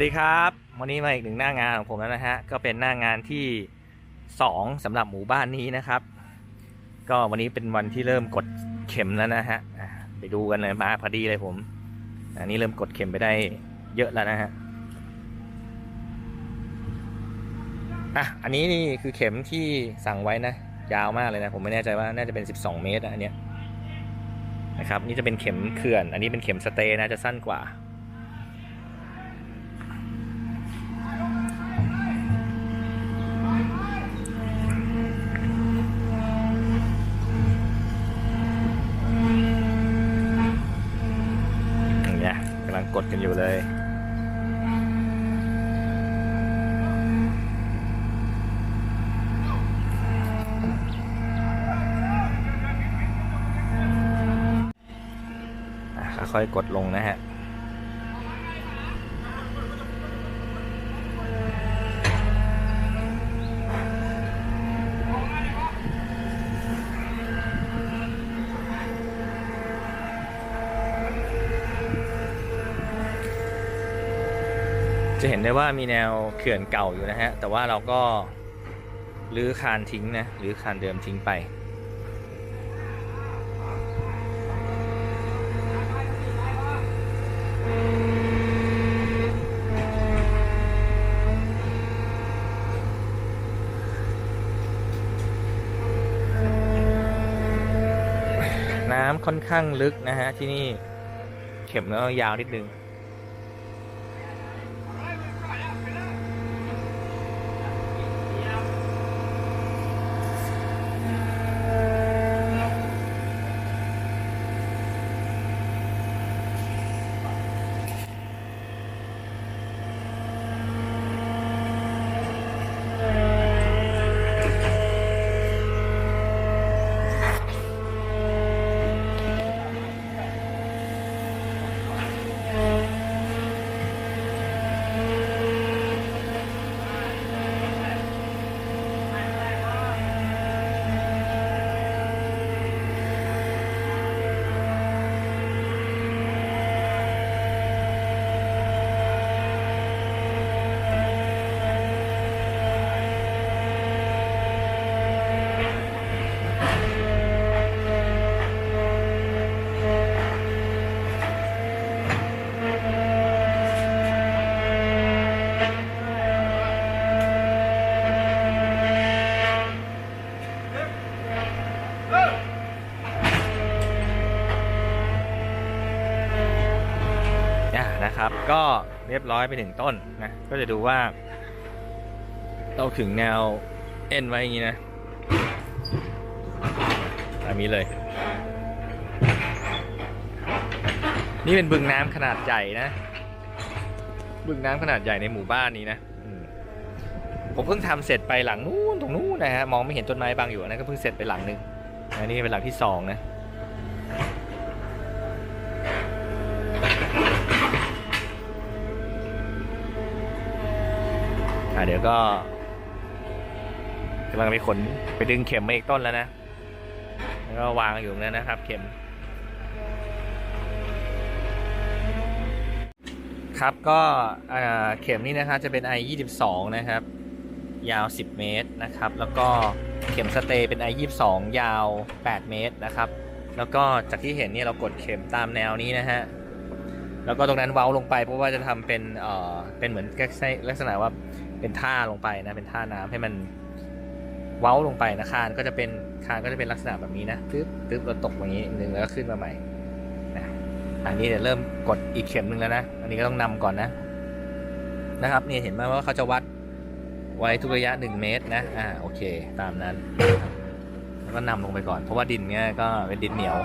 วัสดีครับ วันนี้มาอีกหนึ่งหน้างานของผมแล้วนะฮะ ก็เป็นหน้างานที่สองสำหรับหมู่บ้านนี้นะครับ ก็วันนี้เป็นวันที่เริ่มกดเข็มแล้วนะฮะไปดูกันเลยมาพอดีเลยผมอันนี้เริ่มกดเข็มไปได้เยอะแล้วนะฮะอะอันนี้นี่คือเข็มที่สั่งไว้นะ ยาวมากเลยนะ ผมไม่แน่ใจว่าน่าจะเป็น 12 เมตรอะอันเนี้ยนะครับ นี่จะเป็นเข็มเขื่อน อันนี้เป็นเข็มสเตย์นะจะสั้นกว่า อยู่เลย ค่อยๆกดลงนะฮะ จะเห็นได้ว่ามีแนวเขื่อนเก่าอยู่นะฮะ แต่ว่าเราก็รื้อคานทิ้งนะรื้อคานเดิมทิ้งไปน้ำค่อนข้างลึกนะฮะที่นี่เข็มก็ยาวนิดนึง นะครับ ก็เรียบร้อยไปถึงต้นนะ ก็จะดูว่าเราถึงแนวเอ็นไว้อย่างนี้นะแบบนี้เลย นี่เป็นบึงน้ำขนาดใหญ่นะ บึงน้ำขนาดใหญ่ในหมู่บ้านนี้นะผมเพิ่งทำเสร็จไปหลังนู้นตรงนู้นนะฮะมองไม่เห็นต้นไม้บางอยู่นะก็เพิ่งเสร็จไปหลังหนึงอันนี้เป็นหลังที่สองนะ อะเดี๋ยวก็กำลังไปขนไปดึงเข็มมาอีกต้นแล้วนะ แล้วก็วางอยู่ตรงนั้นนะครับ เข็ม ครับก็เข็มนี้นะครับจะเป็น i 2 2นะครับ ยาว 10 เมตรนะครับ แล้วก็เข็มสเตย์เป็น i 2 2ยาว 8 เมตรนะครับ แล้วก็จากที่เห็นเนี่ยเรากดเข็มตามแนวนี้นะฮะแล้วก็ตรงนั้นเว้าลงไปเพราะว่าจะทำเป็นเอ่อเป็นเหมือนลักษณะว่า เป็นท่าลงไปนะ เป็นท่าน้ำให้มันเว้าลงไปนะคานก็จะเป็นคานก็จะเป็นลักษณะแบบนี้นะตึ๊บตึ๊บเราตกอย่างนี้หนึ่งแล้วก็ขึ้นมาใหม่นะอันนี้เดี๋ยวเริ่มกดอีกเข็มหนึ่งแล้วนะ อันนี้ก็ต้องนำก่อนนะ นะครับนี่เห็นไหมว่าเขาจะวัดไว้ทุกระยะ 1 เมตรนะ อ่า โอเค ตามนั้น แล้วก็นำลงไปก่อน เพราะว่าดินเนี่ยก็เป็นดินเหนียว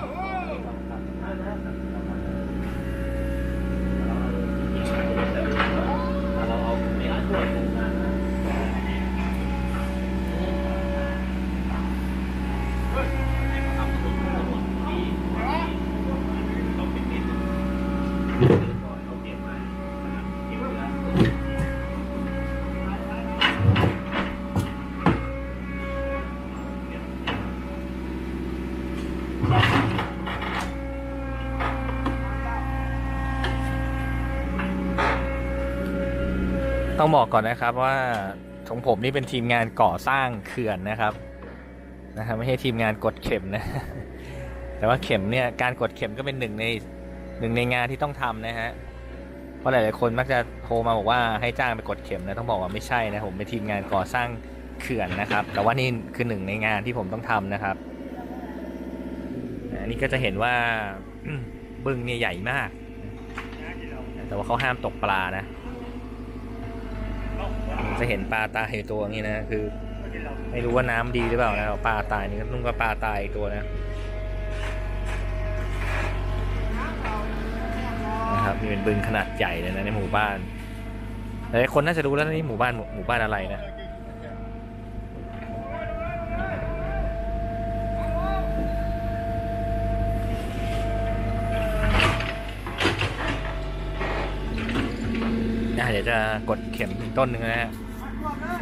ค ต้องบอกก่อนนะครับว่าของผมนี่เป็นทีมงานก่อสร้างเขื่อนนะครับนะครับไม่ใช่ทีมงานกดเข็มนะ แต่ว่าเข็มเนี่ยการกดเข็มก็เป็นหนึ่งในหนึ่งในงานที่ต้องทำนะฮะเพราะหลายๆคนมักจะโทรมาบอกว่าให้จ้างไปกดเข็มนะต้องบอกว่าไม่ใช่นะผมเป็นทีมงานก่อสร้างเขื่อนนะครับ แต่ว่านี่คือหนึ่งในงานที่ผมต้องทำนะครับอันนี้ก็จะเห็นว่าบึงเนี่ยใหญ่มาก แต่ว่าเขาห้ามตกปลานะ จะเห็นปลาตายตัวนี้นะ คือ ไม่รู้ว่าน้ำดีหรือเปล่านะปลาตายนี่นุ่งก็ปลาตายอีกตัวนะนะครับนี่เป็นบึงขนาดใหญ่เลยนะในหมู่บ้านหลายคนน่าจะรู้แล้วนี่หมู่บ้านหมู่บ้านอะไรนะเดี๋ยวจะกดเข็มต้นหนึ่งนะฮะ Come on, man.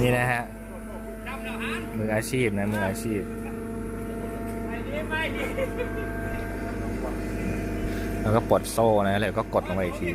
นี่นะฮะ มืออาชีพนะ มืออาชีพ แล้วก็ปลดโซ่นะแล้วก็กดลงไปอีกที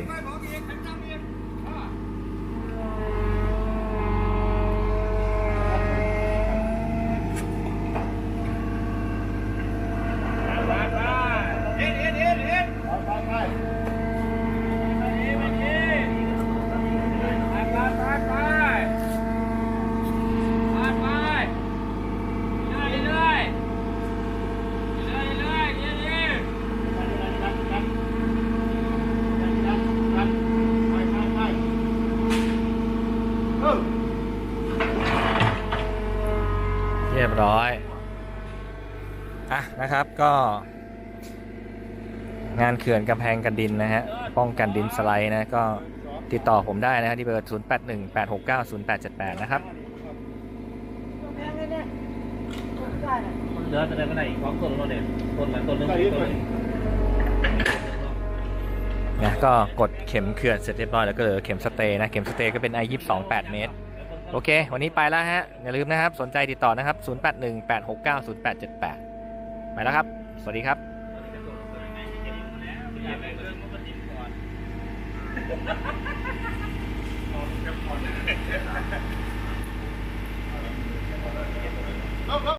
เรียบร้อย อะนะครับก็ งานเขื่อนกำแพงกันดินนะฮะ ป้องกันดินสไลด์นะ ก็ติดต่อผมได้นะฮะที่เบอร์ 0 8 1 8 6 9 0 8 7 8 นะครับเหลือแต่ในวันไหนของต้นเราเนี่ยต้นละต้นนึงต้นนึง นะก็กดเข็มเขื่อนเสร็จเรียบร้อยแล้วก็เหลือเข็มสเตย์นะเข็มสเตย์ก็เป็น i 2 2 8 เมตร โอเค วันนี้ไปแล้วฮะ อย่าลืมนะครับ สนใจติดต่อนะครับ 0 8 1 8 6 9 0 8 7 8 ไปแล้วครับ สวัสดีครับลบลบ